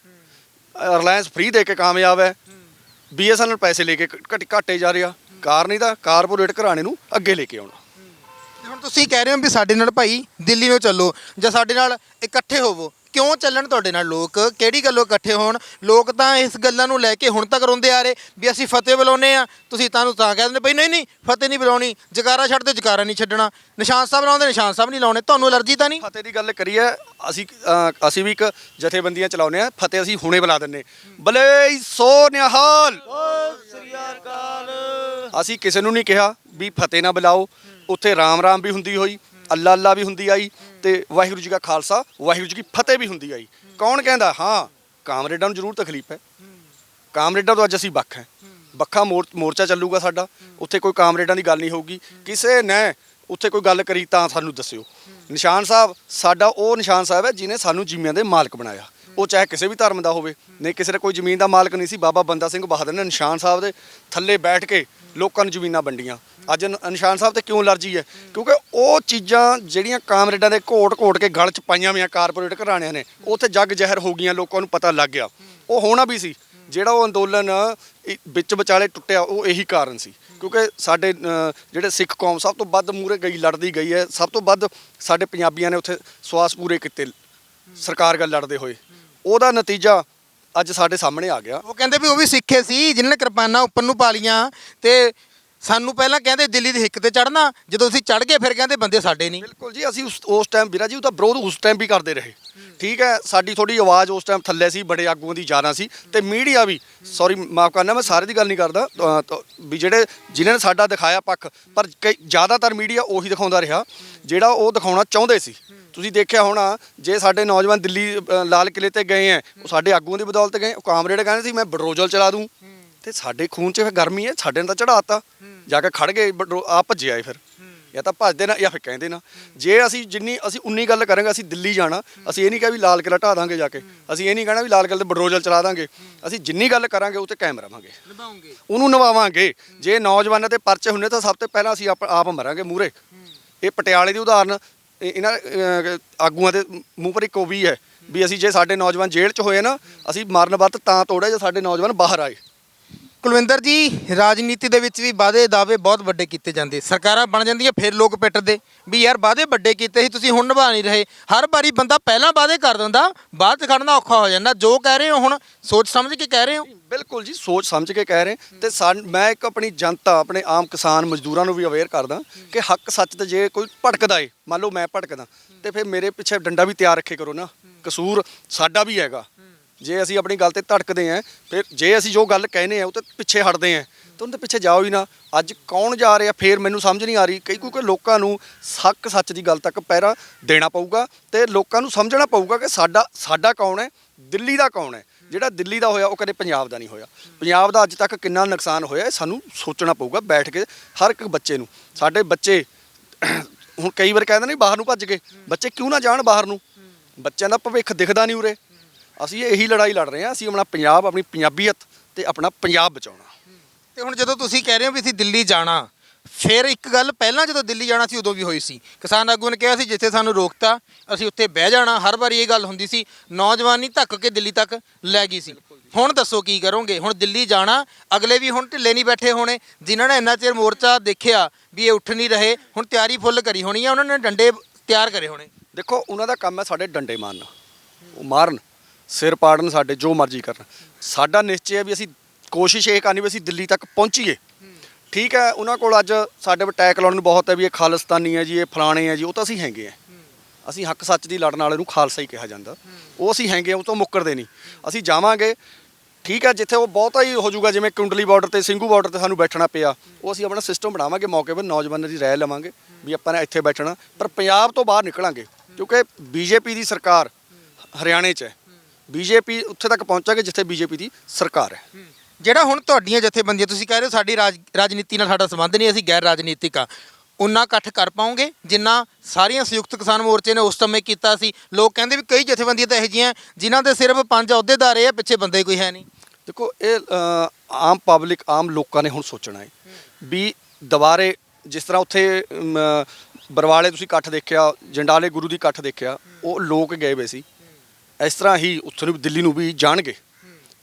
ਰਿਲਾਇੰਸ ਫ੍ਰੀ ਦੇ ਕੇ ਕਾਮਯਾਬ ਹੈ। ਬੀਐਸਐਨਐਲ ਪੈਸੇ ਲੈ ਕੇ ਘਟ, ਘਾਟੇ ਜਾ ਰਿਹਾ। ਕਾਰ ਨਹੀਂ ਤਾਂ ਕਾਰਪੋਰੇਟ ਘਰਾਣੇ ਨੂੰ ਅੱਗੇ ਲੈ ਕੇ ਆਉਣਾ। ਹੁਣ ਤੁਸੀਂ ਕਹਿ ਰਹੇ ਹੋ ਵੀ ਸਾਡੇ ਨਾਲ ਭਾਈ ਦਿੱਲੀ ਨੂੰ ਚੱਲੋ ਜਾਂ ਸਾਡੇ ਨਾਲ ਇਕੱਠੇ ਹੋਵੋ। ਕਿਉਂ ਚੱਲਣ ਤੁਹਾਡੇ ਨਾਲ ਲੋਕ? ਕਿਹੜੀ ਗੱਲੋਂ ਇਕੱਠੇ ਹੋਣ? ਲੋਕ ਤਾਂ ਇਸ ਗੱਲਾਂ ਨੂੰ ਲੈ ਕੇ ਹੁਣ ਤੱਕ ਰੋਂਦੇ ਆ ਰਹੇ ਵੀ ਅਸੀਂ ਫਤਿਹ ਬੁਲਾਉਨੇ ਆ ਤੁਸੀਂ ਤਾਂ ਨੂੰ ਤਾਂ ਕਹਿ ਦਿੰਦੇ ਬਈ ਨਹੀਂ ਨਹੀਂ ਫਤਿਹ ਨਹੀਂ ਬੁਲਾਉਣੀ ਜਕਾਰਾ ਛੱਡ ਦਿਓ ਜਕਾਰਾ ਨਹੀਂ ਛੱਡਣਾ। ਨਿਸ਼ਾਨ ਸਾਹਿਬ ਲਾਉਂਦੇ ਨਿਸ਼ਾਨ ਸਾਹਿਬ ਨਹੀਂ ਲਾਉਣੇ। ਤੁਹਾਨੂੰ ਅਲਰਜੀ ਤਾਂ ਨਹੀਂ? ਫਤਿਹ ਦੀ ਗੱਲ ਕਰੀਏ ਅਸੀਂ ਅ, ਅਸੀਂ ਵੀ ਇੱਕ ਜਥੇਬੰਦੀਆਂ ਚਲਾਉਂਦੇ ਆ ਫਤਿਹ ਅਸੀਂ ਹੁਣੇ ਬੁਲਾ ਦਿੰਨੇ ਬਲੇ ਸੋ ਨਿਹਾਲ ਅਸੀਂ ਕਿਸੇ ਨੂੰ ਨਹੀਂ ਕਿਹਾ ਵੀ ਫਤਿਹ ਨਾ ਬੁਲਾਓ। ਉੱਥੇ ਰਾਮ ਰਾਮ ਵੀ ਹੁੰਦੀ ਹੋਈ, ਅੱਲਾ ਅੱਲਾ ਵੀ ਹੁੰਦੀ ਆਈ ਤੇ ਵਾਹਿਗੁਰੂ ਜੀ ਕਾ ਖਾਲਸਾ, ਵਾਹਿਗੁਰੂ ਜੀ ਕੀ ਫਤਿਹ ਵੀ ਹੁੰਦੀ ਆਈ। ਕੌਣ ਕਹਿੰਦਾ? ਹਾਂ, ਕਾਮਰੇਡਾਂ ਨੂੰ ਜ਼ਰੂਰ ਤਕਲੀਫ ਹੈ। ਕਾਮਰੇਡਾਂ ਤੋਂ ਅੱਜ ਅਸੀਂ ਵੱਖ ਹੈ। ਵੱਖਾ ਮੋਰ- ਮੋਰਚਾ ਚੱਲੂਗਾ ਸਾਡਾ। ਉੱਥੇ ਕੋਈ ਕਾਮਰੇਡਾਂ ਦੀ ਗੱਲ ਨਹੀਂ ਹੋਊਗੀ। ਕਿਸੇ ਨੇ ਉੱਥੇ ਕੋਈ ਗੱਲ ਕਰੀ ਤਾਂ ਸਾਨੂੰ ਦੱਸਿਓ। ਨਿਸ਼ਾਨ ਸਾਹਿਬ, ਸਾਡਾ ਉਹ ਨਿਸ਼ਾਨ ਸਾਹਿਬ ਹੈ ਜਿਨੇ ਸਾਨੂੰ ਜ਼ਿਮੀਆਂ ਦੇ ਮਾਲਕ ਬਣਾਇਆ। ਉਹ ਚਾਹੇ ਕਿਸੇ ਵੀ ਧਰਮ ਦਾ ਹੋਵੇ। ਨਹੀਂ, ਕਿਸੇ ਦਾ ਕੋਈ ਜ਼ਮੀਨ ਦਾ ਮਾਲਕ ਨਹੀਂ ਸੀ। ਬਾਬਾ ਬੰਦਾ ਸਿੰਘ ਬਹਾਦਰ ਨੇ ਨਿਸ਼ਾਨ ਸਾਹਿਬ ਦੇ ਥੱਲੇ ਬੈਠ ਕੇ ਲੋਕਾਂ ਨੂੰ ਜ਼ਮੀਨਾਂ ਵੰਡੀਆਂ। ਅੱਜ ਨ- ਨਿਸ਼ਾਨ ਸਾਹਿਬ ਤੇ ਕਿਉਂ ਅਲਰਜੀ ਹੈ? ਕਿਉਂਕਿ ਉਹ ਚੀਜ਼ਾਂ ਜਿਹੜੀਆਂ ਕਾਮਰੇਡਾਂ ਦੇ ਘੋਟ-ਘੋਟ ਕੇ ਗਲ 'ਚ ਪਾਈਆਂ ਹੋਈਆਂ ਕਾਰਪੋਰੇਟ ਘਰਾਣਿਆਂ ਨੇ ਉੱਥੇ ਜੱਗ ਜ਼ਹਿਰ ਹੋ ਗਈਆਂ ਲੋਕਾਂ ਨੂੰ ਪਤਾ ਲੱਗ ਗਿਆ। ਉਹ ਹੋਣਾ ਵੀ ਸੀ। ਜਿਹੜਾ ਉਹ ਅੰਦੋਲਨ ਇਹ ਵਿੱਚ ਵਿਚਾਲੇ ਟੁੱਟਿਆ ਉਹ ਇਹੀ ਕਾਰਨ ਸੀ। ਕਿਉਂਕਿ ਸਾਡੇ ਅ, ਜਿਹੜੇ ਸਿੱਖ ਕੌਮ ਸਭ ਤੋਂ ਵੱਧ ਮੂਰੇ ਗਈ ਲੜਦੀ ਗਈ ਹੈ। ਸਭ ਤੋਂ ਵੱਧ ਸਾਡੇ ਪੰਜਾਬੀਆਂ ਨੇ ਉੱਥੇ ਸਵਾਸ ਪੂਰੇ ਕੀਤੇ ਸਰਕਾਰ ਗੱਲ ਲੜਦੇ ਹੋਏ। ਉਹਦਾ ਨਤੀਜਾ ਅੱਜ ਸਾਡੇ ਸਾਹਮਣੇ ਆ ਗਿਆ। ਉਹ ਕਹਿੰਦੇ ਵੀ ਉਹ ਵੀ ਸਿੱਖੇ ਸੀ ਜਿਨ੍ਹਾਂ ਨੇ ਕਿਰਪਾਨਾਂ ਉੱਪਰ ਨੂੰ ਪਾ ਲੀਆਂ ਤੇ ਸਾਨੂੰ ਪਹਿਲਾਂ ਕਹਿੰਦੇ ਦਿੱਲੀ ਦੀ ਹਿੱਕ ਤੇ ਚੜਨਾ ਜਦੋਂ ਅਸੀਂ ਚੜ ਗਏ ਫਿਰ ਕਹਿੰਦੇ ਬੰਦੇ ਸਾਡੇ ਨਹੀਂ। ਬਿਲਕੁਲ ਜੀ ਅਸੀਂ ਉਸ ਉਸ ਟਾਈਮ ਵੀਰਾ ਜੀ ਉਹਦਾ ਵਿਰੋਧ ਉਸ ਟਾਈਮ ਵੀ ਕਰਦੇ ਰਹੇ। ਠੀਕ ਹੈ ਸਾਡੀ ਥੋੜੀ ਆਵਾਜ਼ ਉਸ ਟਾਈਮ ਥੱਲੇ ਸੀ ਬੜੇ ਆਗੂਆਂ ਦੀ ਜ਼ਿਆਦਾ ਸੀ ਤੇ ਮੀਡੀਆ ਵੀ ਸੌਰੀ ਮਾਫ ਕਰਨਾ ਮੈਂ ਸਾਰੇ ਦੀ ਗੱਲ ਨਹੀਂ ਕਰਦਾ ਅ, ਤਾਂ ਵੀ ਜਿਹੜੇ ਜਿਨ੍ਹਾਂ ਨੇ ਸਾਡਾ ਦਿਖਾਇਆ ਪੱਖ ਪਰ ਕਈ ਜ਼ਿਆਦਾਤਰ ਮੀਡੀਆ ਉਹੀ ਦਿਖਾਉਂਦਾ ਰਿਹਾ ਜਿਹੜਾ ਉਹ ਦਿਖਾਉਣਾ ਚਾਹੁੰਦੇ ਸੀ। ਤੁਸੀਂ ਦੇਖਿਆ ਹੋਣਾ ਜੇ ਸਾਡੇ ਨੌਜਵਾਨ ਦਿੱਲੀ ਅ, ਲਾਲ ਕਿਲੇ ਤੇ ਗਏ ਹੈ ਉਹ ਸਾਡੇ ਆਗੂਆਂ ਦੀ ਬਦੌਲਤ ਗਏ ਉਹ ਕਾਮਰੇਡ ਕਹਿੰਦੇ ਸੀ ਮੈਂ ਬਡਰੋਜਲ ਚਲਾ ਦੂੰ। ਤੇ ਸਾਡੇ ਖੂਨ 'ਚ ਫਿਰ ਗਰਮੀ ਹੈ ਸਾਡੇ ਨੇ ਤਾਂ ਚੜਾਤਾ ਜਾ ਕੇ ਖੜ ਗਏ ਬਡਰੋ- ਆ ਭੱਜੇ ਆਏ ਫਿਰ। ਜਾਂ ਤਾਂ ਭੱਜਦੇ ਨਾ ਜਾਂ ਫਿਰ ਕਹਿੰਦੇ ਨਾ। ਜੇ ਅਸੀਂ ਜਿੰਨੀ ਅਸੀਂ ਉਨੀ ਗੱਲ ਕਰਾਂਗੇ ਅਸੀਂ ਦਿੱਲੀ ਜਾਣਾ ਅਸੀਂ ਇਹ ਨਹੀਂ ਕਿਹਾ ਵੀ ਲਾਲ ਕਿਲਾ ਢਾ ਦਾਂਗੇ ਜਾ ਕੇ। ਅਸੀਂ ਇਹ ਨਹੀਂ ਕਹਿਣਾ ਵੀ ਲਾਲ ਕਿਲੇ ਤੇ ਬਡਰੋਜਲ ਚਲਾ ਦਾਂਗੇ। ਅਸੀਂ ਜਿੰਨੀ ਗੱਲ ਕਰਾਂਗੇ ਉਹ ਤੇ ਕਾਇਮ ਰਵਾਂਗੇ। ਨਿਭਾਉਂਗੇ। ਉਹਨੂੰ ਨਿਭਾਵਾਂਗੇ। ਜੇ ਨੌਜਵਾਨਾਂ ਤੇ ਪਰਚੇ ਹੁੰਨੇ ਤਾਂ ਸਭ ਤੋਂ ਪਹਿਲਾਂ ਅਸੀਂ ਆਪ ਆਪ ਮਰਾਂਗੇ ਮੂਰੇ ਇਹ ਪਟਿਆਲੇ ਦੀ ਉਦਾਹਰਨ ਇਹ- ਇਹਨਾਂ ਅਹ, ਆਗੂਆਂ ਦੇ ਮੂੰਹ ਪਰ ਇੱਕ ਉਹ ਵੀ ਹੈ ਵੀ ਅਸੀਂ ਜੇ ਸਾਡੇ ਨੌਜਵਾਨ ਜੇਲ੍ਹ 'ਚ ਹੋਏ ਨਾ ਅਸੀਂ ਮਰਨ ਵਰਤ ਤਾਂ ਤੋੜਿਆ ਜੇ ਸਾਡੇ ਨੌਜਵਾਨ ਬਾਹਰ ਆਏ। ਕੁਲਵਿੰਦਰ ਜੀ, ਰਾਜਨੀਤੀ ਦੇ ਵਿੱਚ ਵੀ ਵਾਅਦੇ, ਦਾਅਵੇ ਬਹੁਤ ਵੱਡੇ ਕੀਤੇ ਜਾਂਦੇ। ਸਰਕਾਰਾਂ ਬਣ ਜਾਂਦੀਆਂ, ਫਿਰ ਲੋਕ ਪਿੱਟਦੇ। ਵੀ ਯਾਰ ਵਾਅਦੇ ਵੱਡੇ ਕੀਤੇ ਸੀ, ਤੁਸੀਂ ਹੁਣ ਨਿਭਾ ਨਹੀਂ ਰਹੇ। ਹਰ ਵਾਰੀ ਬੰਦਾ ਪਹਿਲਾਂ ਵਾਅਦੇ ਕਰ ਦਿੰਦਾ, ਬਾਅਦ ਚ ਖੜਨਾ ਔਖਾ ਹੋ ਜਾਂਦਾ। ਜੋ ਕਹਿ ਰਹੇ ਹੋ ਹੁਣ, ਸੋਚ ਸਮਝ ਕੇ ਕਹਿ ਰਹੇ ਹੋ? ਬਿਲਕੁਲ ਜੀ, ਸੋਚ ਸਮਝ ਕੇ ਕਹਿ ਰਹੇ। ਤੇ ਸਾਨ- ਮੈਂ ਇੱਕ ਆਪਣੀ ਜਨਤਾ, ਆਪਣੇ ਆਮ ਕਿਸਾਨ ਮਜ਼ਦੂਰਾਂ ਨੂੰ ਵੀ ਅਵੇਅਰ ਕਰਦਾ ਕਿ ਹੱਕ ਸੱਚ ਤੇ ਜੇ ਕੋਈ ਭਟਕਦਾ ਏ, ਮੰਨ ਲਓ ਮੈਂ ਭਟਕਦਾ, ਤੇ ਫਿਰ ਮੇਰੇ ਪਿੱਛੇ ਡੰਡਾ ਵੀ ਤਿਆਰ ਰੱਖੇ ਕਰੋ ਨਾ। ਕਸੂਰ ਸਾਡਾ ਵੀ ਹੈਗਾ। ਜੇ ਅਸੀਂ ਆਪਣੀ ਗੱਲ ਤੇ ਧੜਕਦੇ ਆਂ, ਫਿਰ ਜੇ ਅਸੀਂ ਜੋ ਗੱਲ ਕਹਿੰਦੇ ਆ, ਉਹ ਤੇ ਪਿੱਛੇ ਹਟਦੇ ਆਂ, ਤਾਂ ਉਹਦੇ ਪਿੱਛੇ ਜਾਓ ਹੀ ਨਾ। ਅੱਜ ਕੌਣ ਜਾ ਰਿਹਾ, ਫਿਰ ਮੈਨੂੰ ਸਮਝ ਨਹੀਂ ਆ ਰਹੀ। ਕਈ ਕਿਉਂਕਿ ਲੋਕਾਂ ਨੂੰ ਸੱਕ ਸੱਚ ਦੀ ਗੱਲ ਤੱਕ ਪਹਿਰਾ ਦੇਣਾ ਪਊਗਾ ਤੇ ਲੋਕਾਂ ਨੂੰ ਸਮਝਣਾ ਪਊਗਾ ਕਿ ਸਾਡਾ ਸਾਡਾ ਕੌਣ ਹੈ, ਦਿੱਲੀ ਦਾ ਕੌਣ ਹੈ। ਜਿਹੜਾ ਦਿੱਲੀ ਦਾ ਹੋਇਆ, ਉਹ ਕਦੇ ਪੰਜਾਬ ਦਾ ਨਹੀਂ ਹੋਇਆ। ਪੰਜਾਬ ਦਾ ਅੱਜ ਤੱਕ ਕਿੰਨਾ ਨੁਕਸਾਨ ਹੋਇਆ, ਇਹ ਸਾਨੂੰ ਸੋਚਣਾ ਪਊਗਾ ਬੈਠ ਕੇ ਹਰ ਇੱਕ ਬੱਚੇ ਨੂੰ। ਸਾਡੇ ਬੱਚੇ ਹੁਣ ਕਈ ਵਾਰ ਕਹਿੰਦੇ ਨੇ ਬਾਹਰ ਨੂੰ ਭੱਜ ਗਏ। ਬੱਚੇ ਕਿਉਂ ਨਾ ਜਾਣ ਬਾਹਰ ਨੂੰ? ਬੱਚਿਆਂ ਦਾ ਭਵਿੱਖ ਦਿਖਦਾ ਨਹੀਂ ਉਰੇ। ਅਸੀਂ ਇਹੀ ਲੜਾਈ ਲੜ ਰਹੇ ਹਾਂ ਅਸੀਂ ਆਪਣਾ ਪੰਜਾਬ ਆਪਣੀ ਪੰਜਾਬੀਅਤ ਤੇ ਆਪਣਾ ਪੰਜਾਬ ਬਚਾਉਣਾ। ਤੇ ਹੁਣ ਜਦੋਂ ਤੁਸੀਂ ਕਹਿ ਰਹੇ ਹੋ ਵੀ ਅਸੀਂ ਦਿੱਲੀ ਜਾਣਾ ਫਿਰ ਇੱਕ ਗੱਲ ਪਹਿਲਾਂ ਜਦੋਂ ਦਿੱਲੀ ਜਾਣਾ ਸੀ ਉਦੋਂ ਵੀ ਹੋਈ ਸੀ। ਕਿਸਾਨ ਆਗੂ ਨੇ ਕਿਹਾ ਸੀ ਜਿੱਥੇ ਸਾਨੂੰ ਰੋਕਤਾ ਅਸੀਂ ਉੱਥੇ ਬਹਿ ਜਾਣਾ। ਹਰ ਵਾਰੀ ਇਹ ਗੱਲ ਹੁੰਦੀ ਸੀ ਨੌਜਵਾਨੀ ਧੱਕ ਕੇ ਦਿੱਲੀ ਤੱਕ ਲੈ ਗਈ ਸੀ। ਹੁਣ ਦੱਸੋ ਕੀ ਕਰੋਗੇ? ਹੁਣ ਦਿੱਲੀ ਜਾਣਾ ਅਗਲੇ ਵੀ ਹੁਣ ਢਿੱਲੇ ਨਹੀਂ ਬੈਠੇ ਹੋਣੇ ਜਿਨ੍ਹਾਂ ਨੇ ਇੰਨਾ ਚਿਰ ਮੋਰਚਾ ਦੇਖਿਆ ਵੀ ਇਹ ਉੱਠ ਨਹੀਂ ਰਹੇ ਹੁਣ ਤਿਆਰੀ ਫੁੱਲ ਕਰੀ ਹੋਣੀ ਆ ਉਹਨਾਂ ਨੇ ਡੰਡੇ ਤਿਆਰ ਕਰੇ ਹੋਣੇ। ਦੇਖੋ ਉਹਨਾਂ ਦਾ ਕੰਮ ਹੈ ਸਾਡੇ ਡੰਡੇ ਮਾਰਨਾ ਉਹ ਮਾਰਨ। ਸਿਰ ਪਾੜਨ ਸਾਡੇ, ਜੋ ਮਰਜ਼ੀ ਕਰਨ। ਸਾਡਾ ਨਿਸ਼ਚੈ ਹੈ ਵੀ ਅਸੀਂ ਕੋਸ਼ਿਸ਼ ਇਹ ਕਰਨੀ ਵੀ ਅਸੀਂ ਦਿੱਲੀ ਤੱਕ ਪਹੁੰਚੀਏ। ਠੀਕ ਹੈ, ਉਹਨਾਂ ਕੋਲ ਅੱਜ ਸਾਡੇ ਟੈਕ ਲਾਉਣ ਨੂੰ ਬਹੁਤ ਹੈ ਵੀ ਇਹ ਖਾਲਿਸਤਾਨੀ ਹੈ ਜੀ, ਇਹ ਫਲਾਣੇ ਹੈ ਜੀ, ਉਹ ਤਾਂ ਅਸੀਂ ਹੈਗੇ ਆ। ਅਸੀਂ ਹੱਕ ਸੱਚ ਦੀ ਲੜਨ ਵਾਲੇ ਨੂੰ ਖਾਲਸਾ ਹੀ ਕਿਹਾ ਜਾਂਦਾ। ਉਹ ਅਸੀਂ ਹੈਗੇ ਆ, ਉਹ ਤੋਂ ਮੁੱਕਰਦੇ ਨਹੀਂ। ਅਸੀਂ ਜਾਵਾਂਗੇ, ਠੀਕ ਹੈ, ਜਿੱਥੇ ਉਹ ਬਹੁਤਾ ਹੀ ਹੋ ਜਾਊਗਾ, ਜਿਵੇਂ ਕੁੰਡਲੀ ਬਾਰਡਰ ਤੇ, ਸਿੰਘੂ ਬਾਰਡਰ ਤੇ ਸਾਨੂੰ ਬੈਠਣਾ ਪਿਆ। ਉਹ ਅਸੀਂ ਆਪਣਾ ਸਿਸਟਮ ਬਣਾਵਾਂਗੇ, ਮੌਕੇ 'ਤੇ ਨੌਜਵਾਨਾਂ ਦੀ ਰਾਏ ਲਵਾਂਗੇ, ਵੀ ਆਪਾਂ ਨੇ ਇੱਥੇ ਬੈਠਣਾ। ਪਰ ਪੰਜਾਬ ਤੋਂ ਬਾਹਰ ਨਿਕਲਾਂਗੇ, ਕਿਉਂਕਿ ਬੀਜੇਪੀ ਦੀ ਸਰਕਾਰ ਹਰਿਆਣੇ 'ਚ ਹੈ। ਬੀਜੇਪੀ ਉੱਥੇ ਤੱਕ ਪਹੁੰਚਾਂਗੇ ਜਿੱਥੇ ਬੀਜੇਪੀ ਦੀ ਸਰਕਾਰ ਹੈ। ਜਿਹੜਾ ਹੁਣ ਤੁਹਾਡੀਆਂ ਜਥੇਬੰਦੀਆਂ ਤੁਸੀਂ ਕਹਿ ਰਹੇ ਹੋ ਸਾਡੀ ਰਾਜ- ਰਾਜਨੀਤੀ ਨਾਲ ਸਾਡਾ ਸੰਬੰਧ ਨਹੀਂ ਅਸੀਂ ਗੈਰ ਰਾਜਨੀਤਿਕ ਆ। ਉਨਾ ਇਕੱਠ ਕਰ ਪਾਉਂਗੇ ਜਿੰਨਾ ਸਾਰੀਆਂ ਸੰਯੁਕਤ ਕਿਸਾਨ ਮੋਰਚੇ ਨੇ ਉਸ ਸਮੇਂ ਕੀਤਾ ਸੀ। ਲੋਕ ਕਹਿੰਦੇ ਵੀ ਕਈ ਜਥੇਬੰਦੀਆਂ ਤਾਂ ਇਹੋ ਜਿਹੀਆਂ ਜਿਨ੍ਹਾਂ ਦੇ ਸਿਰਫ ਪੰਜ ਅਹੁਦੇਦਾਰ ਇਹ ਆ ਪਿੱਛੇ ਬੰਦੇ ਕੋਈ ਹੈ ਨਹੀਂ। ਦੇਖੋ ਇਹ ਅ, ਆਮ ਪਬਲਿਕ ਆਮ ਲੋਕਾਂ ਨੇ ਹੁਣ ਸੋਚਣਾ ਹੈ ਵੀ ਦੁਬਾਰੇ ਜਿਸ ਤਰ੍ਹਾਂ ਉੱਥੇ ਅਮ, ਬਰਵਾਲੇ ਤੁਸੀਂ ਇਕੱਠ ਦੇਖਿਆ ਜੰਡਾਲੇ ਗੁਰੂ ਦੀ ਇਕੱਠ ਦੇਖਿਆ ਉਹ ਲੋਕ ਗਏ ਵੇ ਸੀ। ਇਸ ਤਰ੍ਹਾਂ ਹੀ ਉੱਥੋਂ ਨੂੰ ਵੀ ਦਿੱਲੀ ਨੂੰ ਵੀ ਜਾਣਗੇ।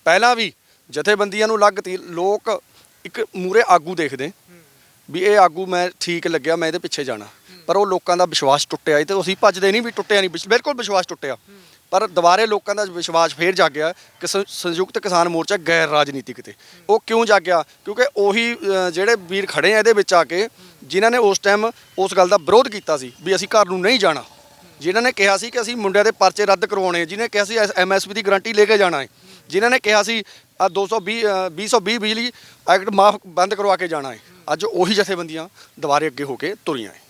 ਪਹਿਲਾਂ ਵੀ ਜਥੇਬੰਦੀਆਂ ਨੂੰ ਲੱਗ ਤੀ ਲੋਕ ਇੱਕ ਮੂਰੇ ਆਗੂ ਦੇਖਦੇ, ਵੀ ਇਹ ਆਗੂ ਮੈਂ ਠੀਕ ਲੱਗਿਆ, ਮੈਂ ਇਹਦੇ ਪਿੱਛੇ ਜਾਣਾ। ਪਰ ਉਹ ਲੋਕਾਂ ਦਾ ਵਿਸ਼ਵਾਸ ਟੁੱਟਿਆ ਸੀ ਤੇ ਅਸੀਂ ਭੱਜਦੇ ਨਹੀਂ ਵੀ ਟੁੱਟਿਆ ਨਹੀਂ ਵਿਸ਼- ਬਿਲਕੁਲ ਵਿਸ਼ਵਾਸ ਟੁੱਟਿਆ। ਪਰ ਦੁਬਾਰੇ ਲੋਕਾਂ ਦਾ ਵਿਸ਼ਵਾਸ ਫੇਰ ਜਾਗਿਆ ਕਿ ਸੰਯੁਕਤ ਕਿਸਾਨ ਮੋਰਚਾ ਗੈਰ ਰਾਜਨੀਤਿਕ ਤੇ। ਉਹ ਕਿਉਂ ਜਾਗਿਆ? ਕਿਉਂਕਿ ਉਹੀ ਜਿਹੜੇ ਵੀਰ ਖੜੇ ਆ ਇਹਦੇ ਵਿੱਚ ਆ ਕੇ, ਜਿਨ੍ਹਾਂ ਨੇ ਉਸ ਟਾਈਮ ਉਸ ਗੱਲ ਦਾ ਵਿਰੋਧ ਕੀਤਾ ਸੀ, ਵੀ ਅਸੀਂ ਘਰ ਨੂੰ ਨਹੀਂ ਜਾਣਾ। ਜਿਨ੍ਹਾਂ ਨੇ ਕਿਹਾ ਸੀ ਕਿ ਅਸੀਂ ਮੁੰਡਿਆਂ ਦੇ ਪਰਚੇ ਰੱਦ ਕਰਵਾਉਣੇ ਆ, ਜਿਨ੍ਹਾਂ ਨੇ ਕਿਹਾ ਸੀ ਐਮਐਸਪੀ ਦੀ ਗਾਰੰਟੀ ਲੈ ਕੇ ਜਾਣਾ ਹੈ। ਜਿਨ੍ਹਾਂ ਨੇ ਕਿਹਾ ਸੀ ਆ 220 ਅ, 220 ਬਿਜਲੀ ਐਕਟ ਮਾਫ ਬੰਦ ਕਰਵਾ ਕੇ ਜਾਣਾ ਹੈ। ਅੱਜ ਉਹੀ ਜਥੇਬੰਦੀਆਂ ਦੁਬਾਰੇ ਅੱਗੇ ਹੋ ਕੇ ਤੁਰੀਆਂ ਹੈ।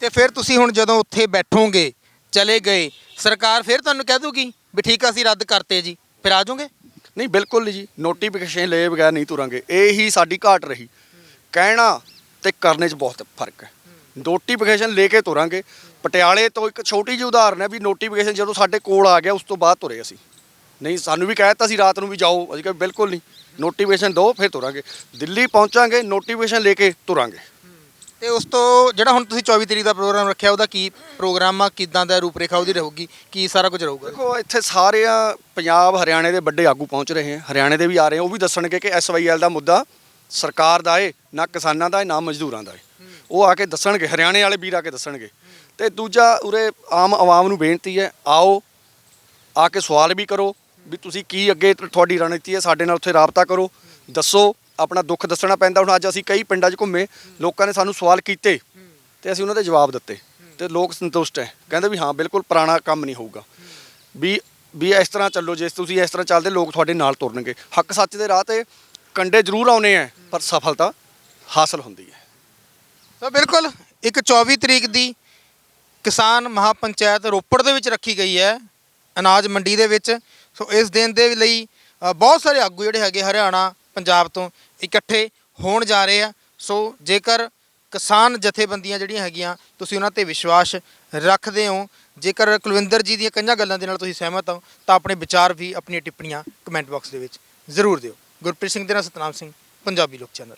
ਤੇ ਫਿਰ ਤੁਸੀਂ ਹੁਣ ਜਦੋਂ ਉੱਥੇ ਬੈਠੋਗੇ ਚਲੇ ਗਏ ਸਰਕਾਰ ਫਿਰ ਤੁਹਾਨੂੰ ਕਹਿ ਦੂਗੀ ਵੀ ਠੀਕ ਆ ਅਸੀਂ ਰੱਦ ਕਰਤੇ ਜੀ। ਫਿਰ ਆ ਜਾਓਗੇ? ਨਹੀਂ ਬਿਲਕੁਲ ਨਹੀਂ ਜੀ। ਨੋਟੀਫਿਕੇਸ਼ਨ ਲਏ ਬਗੈਰ ਨਹੀਂ ਤੁਰਾਂਗੇ। ਇਹ ਹੀ ਸਾਡੀ ਘਾਟ ਰਹੀ। ਕਹਿਣਾ ਤੇ ਕਰਨੇ 'ਚ ਬਹੁਤ ਫ਼ਰਕ ਹੈ। ਨੋਟੀਫਿਕੇਸ਼ਨ ਲੈ ਕੇ ਤੁਰਾਂਗੇ। ਪਟਿਆਲੇ ਤੋਂ ਇੱਕ ਛੋਟੀ ਜਿਹੀ ਉਦਾਹਰਨ ਹੈ ਵੀ ਨੋਟੀਫਿਕੇਸ਼ਨ ਜਦੋਂ ਸਾਡੇ ਕੋਲ ਆ ਗਿਆ ਉਸ ਤੋਂ ਬਾਅਦ ਤੁਰੇ ਅਸੀਂ। ਨਹੀਂ ਸਾਨੂੰ ਵੀ ਕਹਿ ਦਿੱਤਾ ਸੀ ਰਾਤ ਨੂੰ ਵੀ ਜਾਓ। ਅਸੀਂ ਕਿਹਾ ਬਿਲਕੁਲ ਨਹੀਂ। ਨੋਟੀਫਿਕੇਸ਼ਨ ਦਿਓ ਫਿਰ ਤੁਰਾਂਗੇ। ਦਿੱਲੀ ਪਹੁੰਚਾਂਗੇ ਨੋਟੀਫਿਕੇਸ਼ਨ ਲੈ ਕੇ ਤੁਰਾਂਗੇ। ਤੇ ਉਸ ਤੋਂ ਜਿਹੜਾ ਹੁਣ ਤੁਸੀਂ 24 ਤਰੀਕ ਦਾ ਪ੍ਰੋਗਰਾਮ ਰੱਖਿਆ ਉਹਦਾ ਕੀ ਪ੍ਰੋਗਰਾਮ ਆ? ਕਿਦਾਂ ਦਾ ਰੂਪਰੇਖਾ ਉਹਦੀ ਰਹੂਗੀ? ਕੀ ਸਾਰਾ ਕੁਝ ਰਹੂਗਾ? ਦੇਖੋ ਇੱਥੇ ਸਾਰੇ ਆ ਪੰਜਾਬ ਹਰਿਆਣੇ ਦੇ ਵੱਡੇ ਆਗੂ ਪਹੁੰਚ ਰਹੇ ਹਨ ਹਰਿਆਣੇ ਦੇ ਵੀ ਆ ਰਹੇ ਆ ਉਹ ਵੀ ਦੱਸਣਗੇ ਕਿ ਐਸਵਾਈਐਲ ਦਾ ਮੁੱਦਾ ਸਰਕਾਰ ਦਾ ਏ ਨਾ ਕਿਸਾਨਾਂ ਦਾ ਏ ਨਾ ਮਜ਼ਦੂਰਾਂ ਦਾ ਏ। ਉਹ ਆ ਕੇ ਦੱਸਣਗੇ ਹਰਿਆਣੇ ਵਾਲੇ ਵੀਰ ਆ ਕੇ ਦੱਸਣਗੇ। ਤੇ ਦੂਜਾ ਉਰੇ ਆਮ ਆਵਾਮ ਨੂੰ ਬੇਨਤੀ ਹੈ, ਆਓ, ਆ ਕੇ ਸਵਾਲ ਵੀ ਕਰੋ ਵੀ ਤੁਸੀਂ ਕੀ ਅੱਗੇ ਤੁਹਾਡੀ ਰਣਨੀਤੀ ਹੈ, ਸਾਡੇ ਨਾਲ ਉੱਥੇ ਰਾਬਤਾ ਕਰੋ। ਦੱਸੋ, ਆਪਣਾ ਦੁੱਖ ਦੱਸਣਾ ਪੈਂਦਾ। ਹੁਣ ਅੱਜ ਅਸੀਂ ਕਈ ਪਿੰਡਾਂ 'ਚ ਘੁੰਮੇ, ਲੋਕਾਂ ਨੇ ਸਾਨੂੰ ਸਵਾਲ ਕੀਤੇ ਤੇ ਅਸੀਂ ਉਹਨਾਂ ਦੇ ਜਵਾਬ ਦਿੱਤੇ ਤੇ ਲੋਕ ਸੰਤੁਸ਼ਟ ਹੈ। ਕਹਿੰਦੇ ਵੀ ਹਾਂ, ਬਿਲਕੁਲ ਪੁਰਾਣਾ ਕੰਮ ਨਹੀਂ ਹੋਊਗਾ। ਵੀ ਵੀ ਇਸ ਤਰ੍ਹਾਂ ਚੱਲੋ, ਜੇ ਤੁਸੀਂ ਇਸ ਤਰ੍ਹਾਂ ਚੱਲਦੇ, ਲੋਕ ਤੁਹਾਡੇ ਨਾਲ ਤੁਰਨਗੇ। ਹੱਕ ਸੱਚ ਦੇ ਰਾਹ ਤੇ ਕੰਡੇ ਜ਼ਰੂਰ ਆਉਣੇ ਆ ਪਰ ਸਫਲਤਾ ਹਾਸਲ ਹੁੰਦੀ ਹੈ। ਤਾਂ ਬਿਲਕੁਲ, ਇੱਕ 24 ਤਰੀਕ ਦੀ ਕਿਸਾਨ ਮਹਾਪੰਚਾਇਤ ਰੋਪੜ ਦੇ ਵਿੱਚ ਰੱਖੀ ਗਈ ਹੈ, ਅਨਾਜ ਮੰਡੀ ਦੇ ਵਿੱਚ। ਸੋ ਇਸ ਦਿਨ ਦੇ ਲਈ ਬਹੁਤ ਸਾਰੇ ਆਗੂ ਜਿਹੜੇ ਹੈਗੇ ਹਰਿਆਣਾ, ਪੰਜਾਬ ਤੋਂ ਇਕੱਠੇ ਹੋਣ ਜਾ ਰਹੇ ਆ। ਸੋ ਜੇਕਰ ਕਿਸਾਨ ਜਥੇਬੰਦੀਆਂ ਜਿਹੜੀਆਂ ਹੈਗੀਆਂ, ਤੁਸੀਂ ਉਹਨਾਂ ਤੇ ਵਿਸ਼ਵਾਸ ਰੱਖਦੇ ਹੋ। ਜੇਕਰ ਕੁਲਵਿੰਦਰ ਜੀ ਦੀਆਂ ਕਈਆਂ ਗੱਲਾਂ ਦੇ ਨਾਲ ਤੁਸੀਂ ਸਹਿਮਤ ਹੋ, ਤਾਂ ਆਪਣੇ ਵਿਚਾਰ ਵੀ, ਆਪਣੀਆਂ ਟਿੱਪਣੀਆਂ ਕਮੈਂਟ ਬਾਕਸ ਦੇ ਵਿੱਚ ਜ਼ਰੂਰ ਦਿਓ। ਗੁਰਪ੍ਰੀਤ ਸਿੰਘ ਦੇ ਨਾਲ ਸਤਨਾਮ ਸਿੰਘ, ਪੰਜਾਬੀ ਲੋਕ ਚੈਨਲ।